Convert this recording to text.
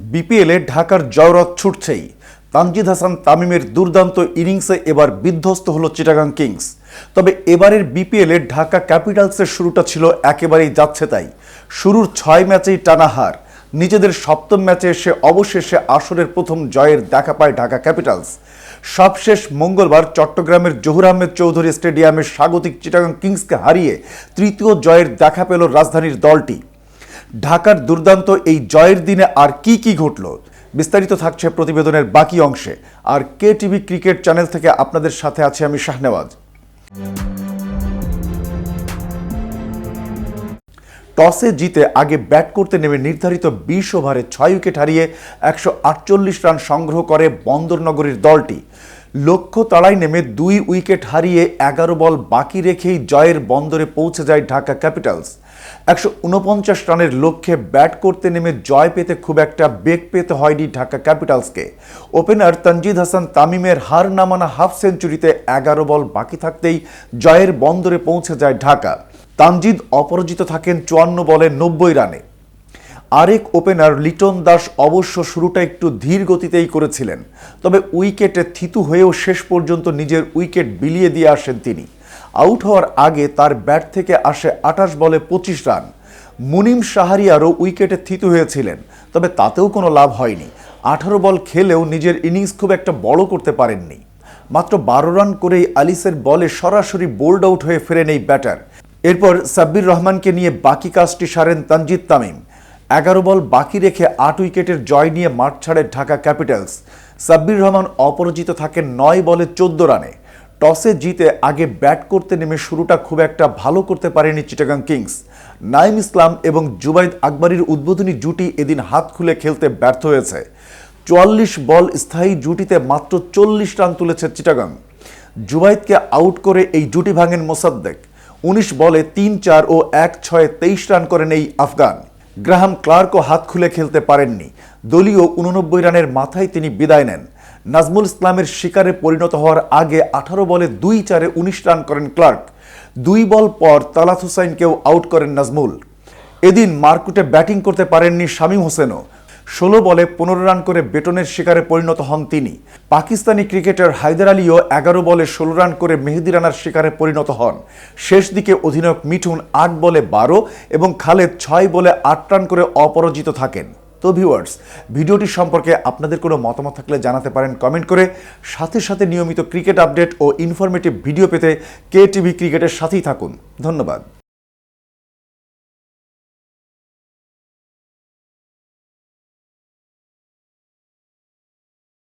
বিপিএলে ঢাকার জয়রথ ছুটছেই। তানজিদ হাসান তামিমের দুর্দান্ত ইনিংসে এবার বিধ্বস্ত হলো চিটাগাং কিংস। তবে এবারের বিপিএলে ঢাকা ক্যাপিটালসের শুরুটা ছিল একেবারেই যাচ্ছে তাই। শুরুর ছয় ম্যাচেই টানা হার। নিজেদের সপ্তম ম্যাচে এসে অবশেষে আসরের প্রথম জয়ের দেখা পায় ঢাকা ক্যাপিটালস। সবশেষ মঙ্গলবার চট্টগ্রামের জহুর আহমেদ চৌধুরী স্টেডিয়ামের স্বাগতিক চিটাগাং কিংসকে হারিয়ে তৃতীয় জয়ের দেখা পেল রাজধানীর দলটি। ঢাকার দুর্দান্ত এই জয়ের দিনে আর কি কি ঘটল বিস্তারিত থাকছে প্রতিবেদনের বাকি অংশে। আর কে টিভি ক্রিকেট চ্যানেল থেকে আপনাদের সাথে আছে আমি শাহনেওয়াজ। টসে জিতে আগে ব্যাট করতে নেমে নির্ধারিত বিশ ওভারে ছয় উইকেট হারিয়ে একশো আটচল্লিশ রান সংগ্রহ করে বন্দরনগরীর দলটি। লক্ষ্য তাড়াই নেমে দুই উইকেট হারিয়ে এগারো বল বাকি রেখেই জয়ের বন্দরে পৌঁছে যায় ঢাকা ক্যাপিটালস। একশো উনপঞ্চাশ রানের লক্ষ্যে ব্যাট করতে নেমে জয় পেতে খুব একটা বেগ পেতে হয়নি ঢাকা ক্যাপিটালসকে। ওপেনার তানজিদ হাসান তামিমের হার নামানা হাফ সেঞ্চুরিতে এগারো বল বাকি থাকতেই জয়ের বন্দরে পৌঁছে যায় ঢাকা। তানজিদ অপরাজিত থাকেন চুয়ান্ন বলে নব্বই রানে। আরেক ওপেনার লিটন দাস অবশ্য শুরুটা একটু ধীর গতিতেই করেছিলেন, তবে উইকেটে থিতু হয়েও শেষ পর্যন্ত নিজের উইকেট বিলিয়ে দিয়ে আসেন তিনি। আউট হওয়ার আগে তার ব্যাট থেকে আসে আঠাশ বলে পঁচিশ রান। মুনিম শাহরিয়ারও উইকেটে থিতু হয়েছিলেন, তবে তাতেও কোনো লাভ হয়নি। আঠারো বল খেলেও নিজের ইনিংস খুব একটা বড় করতে পারেননি। মাত্র বারো রান করেই আলিসের বলে সরাসরি বোল্ড আউট হয়ে ফেরেন এই ব্যাটার। এরপর সাব্বির রহমানকে নিয়ে বাকি কাজটি সারেন তানজিদ তামিম। এগারো বল বাকি রেখে আট উইকেটের জয় নিয়ে মাঠ ছাড়ে ঢাকা ক্যাপিটালস। সাব্বির রহমান অপরাজিত থাকেন নয় বলে চোদ্দ রানে। টসে জিতে আগে ব্যাট করতে নেমে শুরুটা খুব একটা ভালো করতে পারেনি চিটাগাং কিংস। নাইম ইসলাম এবং জুবাইদ আকবরীর উদ্বোধনী জুটি এদিন হাত খুলে খেলতে ব্যর্থ হয়েছে। চুয়াল্লিশ বল স্থায়ী জুটিতে মাত্র চল্লিশ রান তুলেছে চিটাগাং। জুবাইদকে আউট করে এই জুটি ভাঙেন মোসাদ্দেক। উনিশ বলে তিন চার ও এক ছয়ে তেইশ রান করেন এই আফগান। গ্রাহাম ক্লার্কও হাত খুলে খেলতে পারেননি। দলীয় উননব্বই রানের মাথায় তিনি বিদায় নেন। নাজমুল ইসলামের শিকারে পরিণত হওয়ার আগে আঠারো বলে দুই চারে উনিশ রান করেন ক্লার্ক। দুই বল পর তালাত হুসাইনকেও আউট করেন নাজমুল। এদিন মার্কুটে ব্যাটিং করতে পারেননি শামীম হোসেনও। ষোলো বলে পনেরো রান করে বেটনের শিকারে পরিণত হন তিনি। পাকিস্তানি ক্রিকেটার হায়দার আলীও এগারো বলে ষোলো রান করে মেহেদি রানার শিকারে পরিণত হন। শেষ দিকে অধিনায়ক মিঠুন আট বলে বারো এবং খালেদ ছয় বলে আট রান করে অপরাজিত থাকেন। তো ভিউয়ার্স, ভিডিওটি সম্পর্কে আপনাদের কোনো মতামত থাকলে জানাতে পারেন কমেন্ট করে। সাথে সাথে নিয়মিত ক্রিকেট আপডেট ও ইনফরমেটিভ ভিডিও পেতে কে টিভি ক্রিকেটের সাথেই থাকুন। ধন্যবাদ।